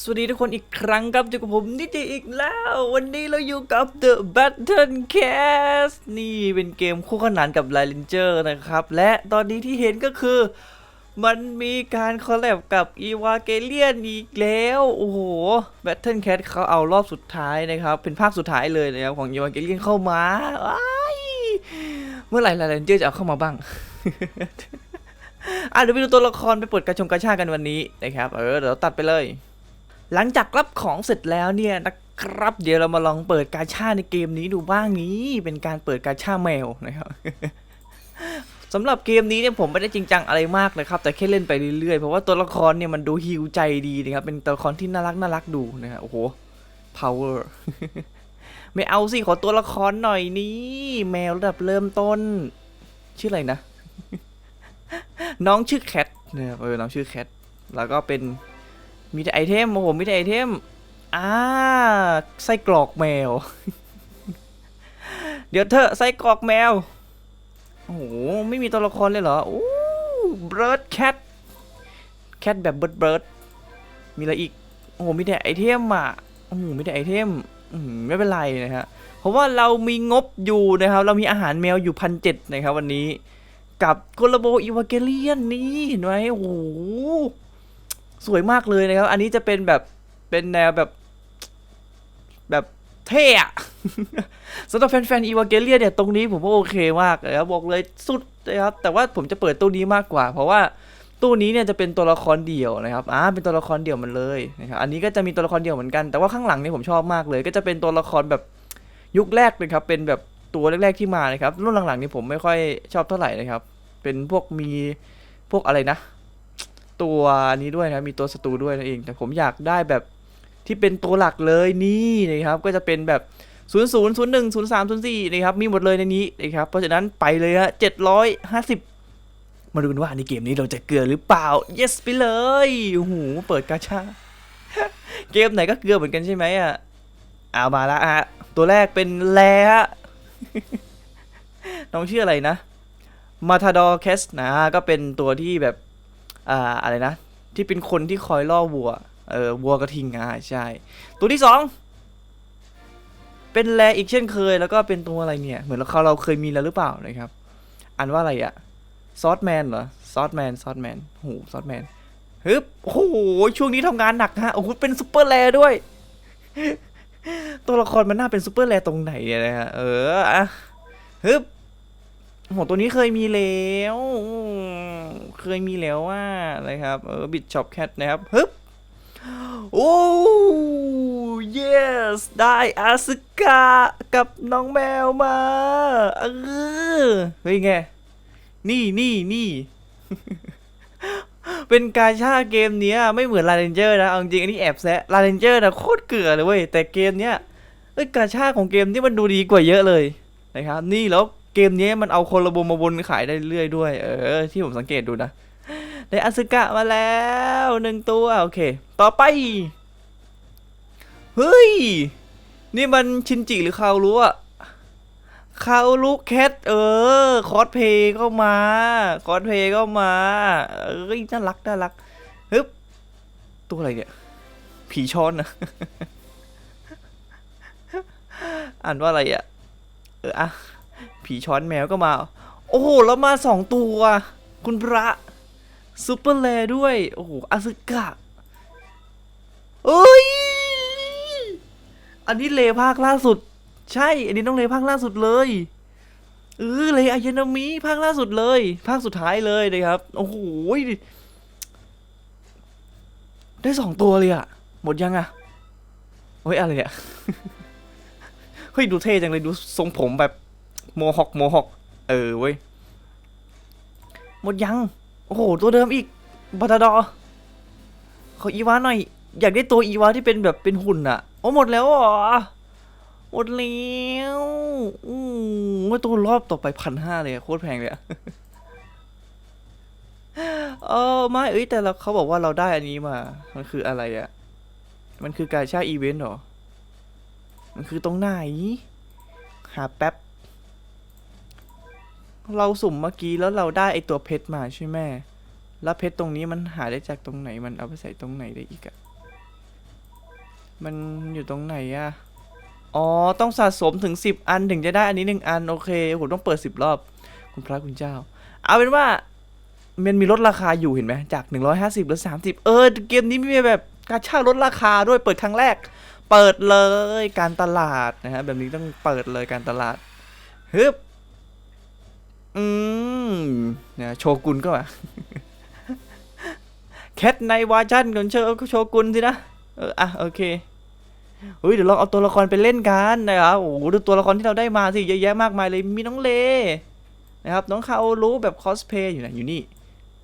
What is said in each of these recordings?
สวัสดีทุกคนอีกครั้งครับอยู่กับผมนิติอีกแล้ว วันนี้เราอยู่กับ The Battle Cast นี่เป็นเกมคู่ขนานกับ l i เลนเจอร์นะครับ และตอนนี้ที่เห็นก็คือ มันมีการคอลแลบกับ e v a g e l i o n อีกแล้ว โอ้โห Battlecast เขาเอารอบสุดท้ายนะครับ เป็นภาคสุดท้ายเลยนะครับของ e v a g e l i o n เข้ามาว้ายเมื่อไหร่ l i เลนเจอร์จะเอาเข้ามาบ้างอะเดี๋ยวไปดูตัวละครไปเปิดกระชงกระชากันวันนี้นะครับ เออเดี๋ยวตัดไปเลย หลังจากรับของเสร็จแล้วเนี่ยนะครับเดี๋ยวเรามาลองเปิดกาชาในเกมนี้ดูบ้างนี้เป็นการเปิดกาชาแมวนะครับสำหรับเกมนี้เนี่ยผมไม่ได้จริงจังอะไรมากนะครับ แต่แค่เล่นไปเรื่อยๆ เพราะว่าตัวละครเนี่ยมันดูฮิวใจดีนะครับ เป็นตัวละครที่น่ารักน่ารักดูนะครับโอ้โห power ไม่เอาสิขอตัวละครหน่อยนี่แมวระดับเริ่มต้น ชื่ออะไรนะ น้องชื่อแคทนะครับเออน้องชื่อแคทแล้วก็เป็น มีแต่ไอเทมโอ้โหมีแต่ไอเทมอ่าไส้กรอกแมว เดี๋ยวเธอะไส้กรอกแมวโอ้โหไม่มีตัวละครเลยเหรอโอ้เบิร์ดแคทแคทแบบเบิร์ดเบิร์ดมีอะไรอีกโอ้โหมีแต่ไอเทมอะโอ้โหมีแต่ไอเทมอมไม่เป็นไรนะฮะเพราะว่าเรามีงบอยู่นะครับ เรามีอาหารแมวอยู่พันเจ็ดนะครับวันนี้ กับโกลาโบอีวาเกเลียนนี่เห็นไหมโอ้โห สวยมากเลยนะครับ อันนี้จะเป็นแบบเป็นแนวแบบแบบเท่อะสำหรับแฟนๆอีวาเกเลียเนี่ยตรงนี้ผมว่าโอเคมากนะครับบอกเลยสุดนะครับ แต่ว่าผมจะเปิดตู้นี้มากกว่า เพราะว่าตู้นี้เนี่ยจะเป็นตัวละครเดี่ยวนะครับอ่าเป็นตัวละครเดี่ยวมันเลยนะครับอันนี้ก็จะมีตัวละครเดี่ยวเหมือนกันแต่ว่าข้างหลังเนี่ยผมชอบมากเลย ก็จะเป็นตัวละครแบบยุคแรกเลยครับเป็นแบบตัวแรกๆที่มานะครับรุ่นหลังๆนี่ผมไม่ค่อยชอบเท่าไหร่นะครับ เป็นพวกมีพวกอะไรนะ ตัวนี้ด้วยนะมีตัวศัตรูด้วยนั่นเอง แต่ผมอยากได้แบบที่เป็นตัวหลักเลยนี่นะครับก็จะเป็นแบบ 0 0 0 1 0 3 0 4นะครับมีหมดเลยในนี้นะครับเพราะฉะนั้นไปเลยฮะ750มาดูกันว่าในเกมนี้เราจะเกลือหรือเปล่า yes ไปเลย โอ้โห เปิดกาชา เกมไหนก็เกลือเหมือนกันใช่ไหมอะ เอามาละฮะตัวแรกเป็นแลฮะน้องชื่ออะไรนะ มาทาดอร์แคสนะ ก็เป็นตัวที่แบบ อ่าอะไรนะ ที่เป็นคนที่คอยล่อวัว เออวัวกระทิงอ่าใช่ ตัวที่สองเป็นแลอีกเช่นเคย แล้วก็เป็นตัวอะไรเนี่ย เหมือนเราเราเคยมีแล้วหรือเปล่านะครับอันว่าอะไรอะซอสแมนเหรอซอสแมนซอสแมนโหซอสแมนฮึบโอ้โหช่วงนี้ทำงานหนักฮะโอ้โหเป็นซูเปอร์แลด้วย ตัวละครมันน่าเป็นซูเปอร์แลตรงไหนเนี่ยนะฮะเอออะฮึบโหตัวนี้เคยมีแล้ว เคยมีแล้วว่านะไรครับ เออบิดช็อปแคทนะครับฮึบโอ้ yes ได้อาสึกะกับน้องแมวมา เออเฮ้ยไง นี่นี่นี่ เป็นการชาเกมเนี้ย ไม่เหมือนลาเรนเจอร์นะ เอาจริงอันนี้แอบแซะลาเรนเจอร์นะโคตรเกลือเลยเว้ย แต่เกมเนี้ยเอ้ยการชาของเกมนี้มันดูดีกว่าเยอะเลยนะครับ นี่แล้ว เกมนี้มันเอาคนระบมมาวนขายได้เรื่อยด้วย เออ ที่ผมสังเกตดูนะ ได้อาซึกะมาแล้วหนึ่งตัว โอเค ต่อไป เฮ้ย นี่มันชินจิหรือคารู้อะคารุแคทเออ คอสเพย์เข้ามา คอสเพย์เข้ามา เอ้ย น่ารัก น่ารักฮึบตัวอะไรเนี่ย ผีช้อนนะอ่านว่าอะไรอะเอออะ ผีช้อนแมวก็มา โอ้โห แล้วมาสองตัว คุณพระซูเปอร์แลด้วย โอ้โหอาซึกะเอ้ย อันนี้เลภาคล่าสุด ใช่ อันนี้ต้องเลภาคล่าสุดเลยเออเลอายานามิภาคล่าสุดเลย ภาคสุดท้ายเลยนะครับ โอ้โหได้สองตัวเลยอะหมดยังอะเฮ้ยอะไรเนี่ย เฮ้ยดูเท่จังเลยดูทรงผมแบบ โมฮอคโมฮอคเออเว้ย หมดยัง โอ้โห ตัวเดิมอีกบัตดอขออีวาหน่อย อยากได้ตัวอีวาที่เป็นแบบเป็นหุ่นอะโอ้หมดแล้วเหรอหมดแล้วอืมว่าตัวรอบต่อไปพันห้าเลยโคตรแพงเลยอะเออไม่เอ้ยแต่เราเขาบอกว่าเราได้อันนี้มา มันคืออะไรอะมันคือการชาอีเวนต์เหรอ มันคือตรงไหน หาแป๊บ เราสุ่มเมื่อกี้แล้วเราได้ไอตัวเพชรมาใช่ไหมแล้วเพชรตรงนี้มันหาได้จากตรงไหนมันเอาไปใส่ตรงไหนได้อีกอะมันอยู่ตรงไหนอะอ๋อ ต้องสะสมถึง 10 อันถึงจะได้อันนี้หนึ่งอัน โอเคผมต้องเปิด 10 รอบ คุณพระคุณเจ้า เอาเป็นว่ามันมีลดราคาอยู่เห็นไหมจาก 150เหลือ30 เออ เกมนี้มีแบบการช่างลดราคาด้วยเปิดครั้งแรก เปิดเลยการตลาดนะฮะแบบนี้ต้องเปิดเลยการตลาดฮึบ อืมนะโชกุนก็มาแคทในวาชั่นของโชโชกุนสินะ เอออะโอเคเฮ้ยเดี๋ยวลองเอาตัวละครไปเล่นกันนะครับโอ้โหดูตัวละครที่เราได้มาสิเยอะแยะมากมายเลยมีน้องเลนะครับน้องคาโอรู้แบบคอสเพย์อยู่นะอยู่นี่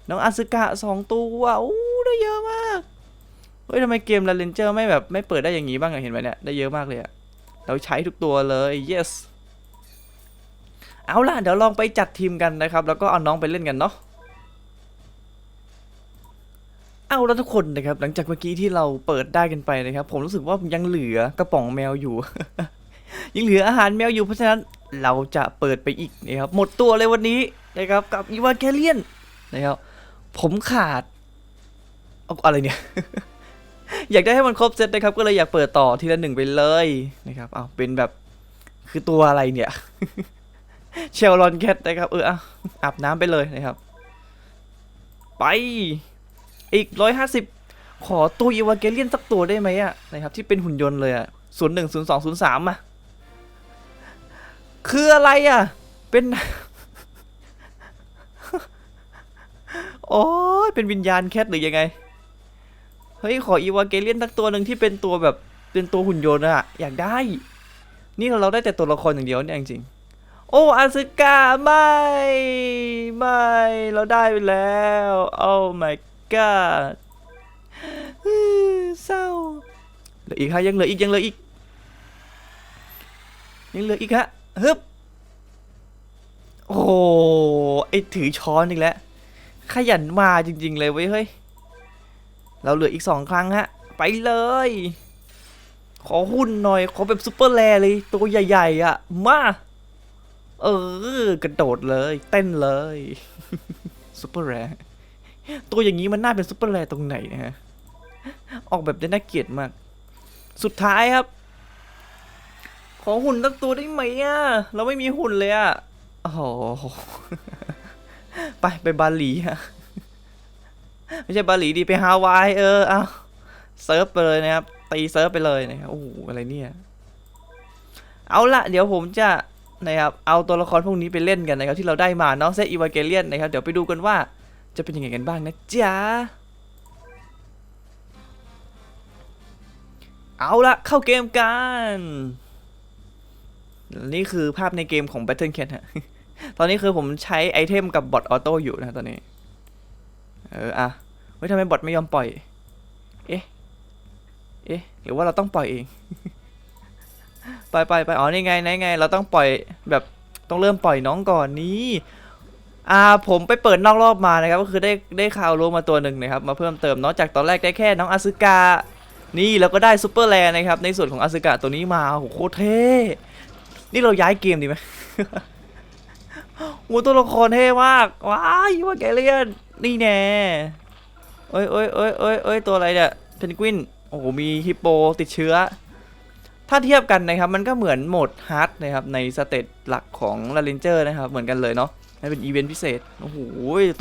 น้องอาซึกะสองตัวโอ้ได้เยอะมากเฮ้ยทำไมเกมลาเลนเจอร์ไม่แบบไม่เปิดได้อย่างนี้บ้างเห็นไหมเนี่ยได้เยอะมากเลยอะเราใช้ทุกตัวเลย yes เอาล่ะเดี๋ยวลองไปจัดทีมกันนะครับ แล้วก็เอาน้องไปเล่นกันเนาะเอาแล้วทุกคนนะครับ หลังจากเมื่อกี้ที่เราเปิดได้กันไปนะครับ ผมรู้สึกว่ายังเหลือกระป๋องแมวอยู่ ยังเหลืออาหารแมวอยู่เพราะฉะนั้นเราจะเปิดไปอีกนะครับหมดตัวเลยวันนี้นะครับกับอีวานแคเลียนนะครับผมขาดเอาอะไรเนี่ย อยากได้ให้มันครบเซตนะครับ ก็เลยอยากเปิดต่อทีละหนึ่งไปเลยนะครับเอาเป็นแบบคือตัวอะไรเนี่ย เชลลอนแคทนะครับ เอออาบน้ำไปเลยนะครับ ไป อีกร้อยห้าสิบขอตัวอีวาเกเลียนสักตัวได้ไหมอะนะครับที่เป็นหุ่นยนต์เลยอะศูนย์หนึ่งศูนย์สองศูนย์สามอะคืออะไรอะเป็น โอ้ยเป็นวิญญาณแคทหรือยังไง เฮ้ย ขออีวาเกเลียนสักตัวหนึ่งที่เป็นตัวแบบเป็นตัวหุ่นยนต์อะอยากได้ นี่เราได้แต่ตัวละครอย่างเดียวเนี่ยจริงๆ โอ้อาซึกะไม่ไม่เราได้ไปแล้วโอ้ my god เศร้าเหลืออีกฮะยังเหลืออีกยังเหลืออีกยังเหลืออีกฮะฮึบโอ้ไอถือช้อนอีกแล้วขยันมาจริง ๆ เลยเว้ยเฮ้ยเราเหลืออีกสองครั้งฮะ ไปเลย ขอหุ้นหน่อย ขอแบบซุปเปอร์แรร์เลย ตัวใหญ่ ๆ อะ มา เออ กระโดดเลย เต้นเลยซุปเปอร์แรร์ตัวอย่างนี้มันน่าเป็นซุปเปอร์แรร์ตรงไหนนะฮะ ออกแบบได้น่าเกลียดมาก สุดท้ายครับ ขอหุ่นตั้งตัวได้ไหมอะ เราไม่มีหุ่นเลยอะ โอ้โห ไปไปบาหลีฮะ ไม่ใช่บาหลีดีไปฮาวายเออ เอาเซิร์ฟไปเลยนะครับ ตีเซิร์ฟไปเลยนะครับ โอ้โห อะไรเนี่ย เอาละเดี๋ยวผมจะ นะครับเอาตัวละครพวกนี้ไปเล่นกันนะครับที่เราได้มาเนาะเซตอีวาเกเลียนนะครับเดี๋ยวไปดูกันว่าจะเป็นยังไงกันบ้างนะจ๊ะเอาละเข้าเกมกัน นี่คือภาพในเกมของ Battle Cat ฮะตอนนี้คือผมใช้ไอเทมกับบอทออโต้อยู่นะตอนนี้ เอออะเฮ้ยทำไมบอทไม่ยอมปล่อย เอ๊ะ เอ๊ะ หรือว่าเราต้องปล่อยเอง ไปไปไปอ๋อนี่ไงนี่ไง เราต้องปล่อยแบบต้องเริ่มปล่อยน้องก่อนนี้อ่าผมไปเปิดนอกรอบมานะครับก็คือได้ได้ข่าวรู้มาตัวหนึ่งนะครับมาเพิ่มเติมนอกจากตอนแรกได้แค่น้องอาซึกะนี่เราก็ได้ซูเปอร์แลนนะครับในส่วนของอาซึกะตัวนี้มาโอ้โหโคตรเท่นี่เราย้ายเกมดีไหมโอ้ตัวละครเท่มากว้ายว่าแกเลียนนี่แน่เอ้ยเอ้ยเอ้ยเอ้ยเอ้ยตัวอะไรเนี่ยเพนกวินโอ้โหมีฮิปโปติดเชื้อ ถ้าเทียบกันนะครับมันก็เหมือนโหมดฮาร์ดนะครับในสเตตหลักของลาเรนเจอร์นะครับเหมือนกันเลยเนาะนั่นเป็นอีเวนต์พิเศษโอ้โห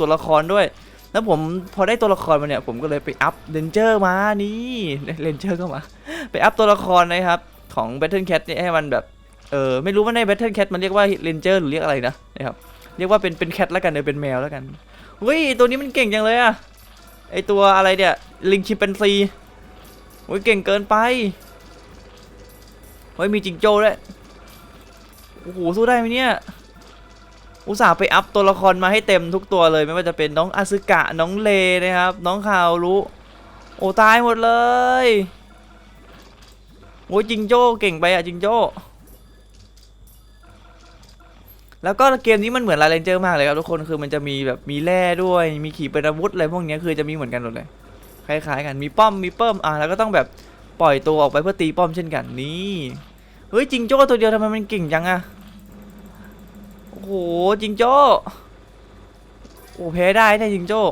ตัวละครด้วย แล้วผมพอได้ตัวละครมาเนี่ยผมก็เลยไปอัพเรนเจอร์มานี่เรนเจอร์ก็มา ไปอัพตัวละครนะครับของ Battle Cat เนี่ยให้มันแบบเออไม่รู้ว่าใน Battle Cat มันเรียกว่าเรนเจอร์หรือเรียกอะไรนะนะครับเรียกว่าเป็นเป็นแคทแล้วกันเออเป็นแมวแล้วกันเฮ้ยตัวนี้มันเก่งจังเลยอะไอตัวอะไรเนี่ยลิงชิมเป็นซีโอ้ยเก่งเกินไป ฮ้ยมีจิงโจ้ด้วยโอ้โหสู้ได้ไหมเนี่ยอุตส่าห์ไปอัพตัวละครมาให้เต็มทุกตัวเลยไม่ว่าจะเป็นน้องอาซึกะน้องเลนะครับ น้องคาวรู้โอ้ตายหมดเลยโอ้ยจิงโจ้เก่งไปอะจิงโจ้แล้วก็เกมนี้มันเหมือนลาเรนเจอร์มากเลยครับทุกคนคือมันจะมีแบบมีแร่ด้วย มีขีปนาวุธอะไรพวกเนี้ยคือจะมีเหมือนกันหมดเลยคล้ายๆกันมีป้อมมีเปิ้มอะแล้วก็ต้องแบบปล่อยตัวออกไปเพื่อตีป้อมเช่นกันนี่ เฮ้ยจิงโจ้ตัวเดียวทำไมมันเก่งจังอะโอ้โหจิงโจ้โอ้แพ้ได้เนี่ยจิงโจ้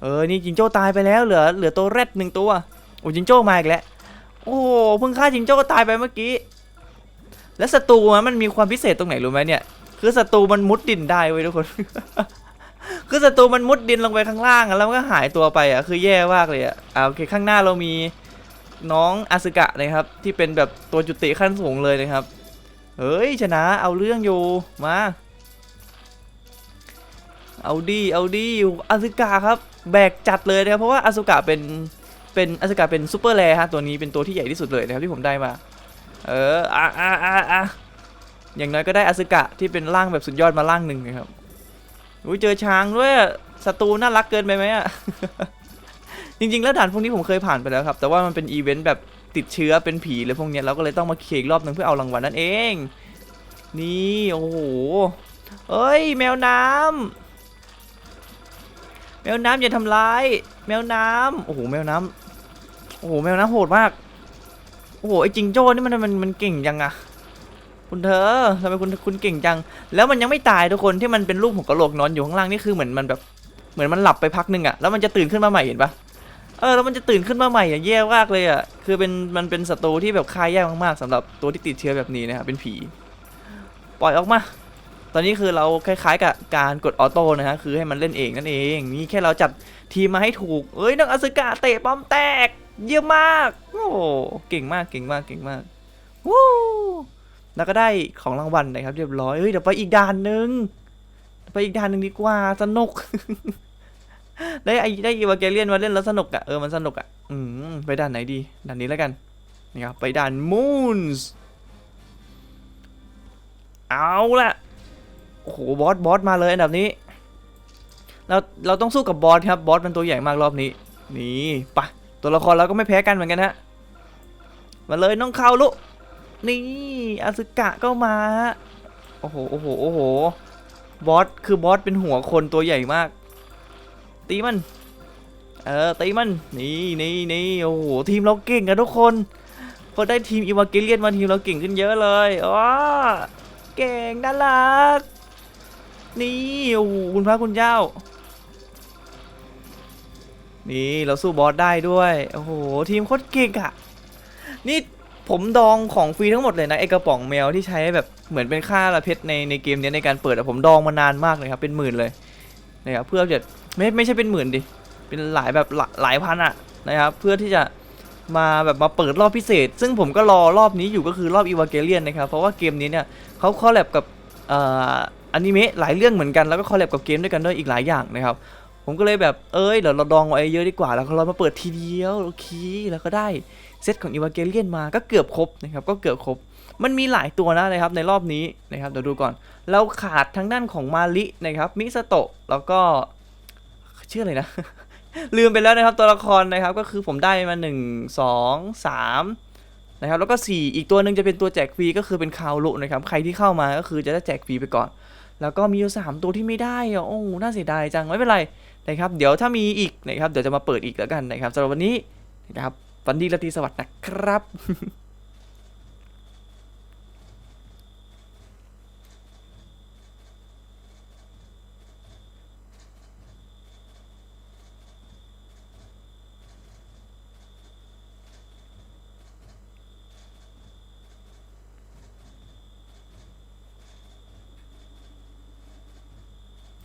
เออนี่จิงโจ้ตายไปแล้วเหลือเหลือตัวแรดหนึ่งตัวโอ้จิงโจ้มาอีกแล้วโอ้เพิ่งฆ่าจิงโจ้ตายไปเมื่อกี้ แล้วศัตรูมันมีความพิเศษตรงไหนรู้ไหมเนี่ยคือศัตรูมันมุดดินได้เว้ยทุกคน คือศัตรูมันมุดดินลงไปข้างล่างแล้วมันก็หายตัวไปอะคือแย่มากเลยอะอ่าโอเคข้างหน้าเรามี น้องอาสึกะนะครับ ที่เป็นแบบตัวจุติขั้นสูงเลยนะครับ เฮ้ยชนะเอาเรื่องอยู่มาเอาดีเอาดีอาสึกะครับแบกจัดเลยนะครับเพราะว่าอาสึกะเป็นเป็นอาสึกะเป็นซูเปอร์แรร์ฮะตัวนี้เป็นตัวที่ใหญ่ที่สุดเลยนะครับที่ผมได้มา เอออะอะอะอะอย่างน้อยก็ได้อาสึกะที่เป็นร่างแบบสุดยอดมาร่างหนึ่งนะครับอุ้ยเจอช้างด้วยศัตรูน่ารักเกินไปไหมอะ จริงๆ แล้วด่านพวกนี้ผมเคยผ่านไปแล้วครับ แต่ว่ามันเป็นอีเวนต์แบบติดเชื้อเป็นผีเลยพวกเนี้ยเราก็เลยต้องมาเคลียร์อีกรอบหนึ่งเพื่อเอารางวัลนั่นเอง นี่โอ้โหเอ้ย แมวน้ำแมวน้ำอย่าทำร้าย แมวน้ำโอ้โหแมวน้ำโอ้โหแมวน้ำโหดมากโอ้โหไอจิงโจ้นี่มันมันมันเก่งจังอะคุณเธอทำไมคุณคุณเก่งจัง แล้วมันยังไม่ตายทุกคนที่มันเป็นรูปหัวกระโหลกนอนอยู่ข้างล่างนี่คือเหมือนมันแบบเหมือนมันหลับไปพักหนึ่งอะแล้วมันจะตื่นขึ้นมาใหม่เห็นปะ เออแล้วมันจะตื่นขึ้นมาใหม่อะแย่มากเลยอะคือเป็นมันเป็นศัตรูที่แบบฆ่ายากมากๆสำหรับตัวที่ติดเชื้อแบบนี้นะครับเป็นผี ปล่อยออกมา ตอนนี้คือเราคล้ายๆกับการกดออโต้นะฮะคือให้มันเล่นเองนั่นเองนี่แค่เราจัดทีมมาให้ถูกเอ้ยนักอสึกะเตะป้อมแตก เยี่ยมากโอ้เก่งมากเก่งมากเก่งมากวู้แล้วก็ได้ของรางวัลนะครับ เรียบร้อยเฮ้ยเดี๋ยวไปอีกด่านหนึ่งไปอีกด่านหนึ่งดีกว่าสนุก ได้ไอได้อีวาเกเลียนมาเล่นแล้วสนุกอะเออมันสนุกอะอืมไปด่านไหนดีด่านนี้แล้วกันนี่ครับไปด่านมูนส์เอาละโอ้โหบอสบอสมาเลยอันดับนี้เราเราต้องสู้กับบอสครับบอสมันตัวใหญ่มากรอบนี้ นี่ปะตัวละครเราก็ไม่แพ้กันเหมือนกันฮะมาเลยน้องเขาลุนี่อาซึกะก็มาโอ้โหโอ้โหโอ้โหบอสคือบอสเป็นหัวคนตัวใหญ่มาก ตีมัน เออตีมัน นี่นี่นี่โอ้โหทีมเราเก่งกันทุกคน พอได้ทีมอีวาเกเลียนมาทีมเราเก่งขึ้นเยอะเลยว้าเก่งน่ารัก นี่โอ้โหคุณพระคุณเจ้า นี่เราสู้บอสได้ด้วย โอ้โหทีมโคตรเก่งอะนี่ผมดองของฟรีทั้งหมดเลยนะไอกระป๋องแมวที่ใช้แบบเหมือนเป็นค่าละเพชรในในเกมนี้ในการเปิดอะผมดองมานานมากเลยครับเป็นหมื่นเลยนะครับเพื่อจะ ไม่ไม่ใช่เป็นหมื่นดิ เป็นหลายแบบหลายหลายพันอะนะครับ เพื่อที่จะมาแบบมาเปิดรอบพิเศษ ซึ่งผมก็รอรอบนี้อยู่ก็คือรอบอีวาเกเลียนนะครับ เพราะว่าเกมนี้เนี่ยเขาคอลแลบกับอนิเมะหลายเรื่องเหมือนกันแล้วก็คอลแลบกับเกมด้วยกันด้วยอีกหลายอย่างนะครับ ผมก็เลยแบบเอ้ยเดี๋ยวเราดองไว้เยอะดีกว่าแล้วเรามาเปิดทีเดียวโอเคแล้วก็ได้เซตของอีวาเกเลียนมาก็เกือบครบนะครับก็เกือบครบมันมีหลายตัวนะนะครับในรอบนี้นะครับเดี๋ยวดูก่อน เราขาดทางด้านของมารินะครับมิสโตะแล้วก็ ชื่ออะไรนะ ลืมไปแล้วนะครับตัวละครนะครับก็คือผมได้มา 1 2 3นะครับแล้วก็ 4 อีกตัวหนึ่งจะเป็นตัวแจกฟรีก็คือเป็นคาวลุนะครับใครที่เข้ามาก็คือจะได้แจกฟรีไปก่อน แล้วก็มีอยู่สามตัวที่ไม่ได้อะโอ้น่าเสียดายจังไม่เป็นไรนะครับเดี๋ยวถ้ามีอีกนะครับเดี๋ยวจะมาเปิดอีกแล้วกันนะครับสำหรับวันนี้นะครับวันดีและตีสวัสดิ์นะครับ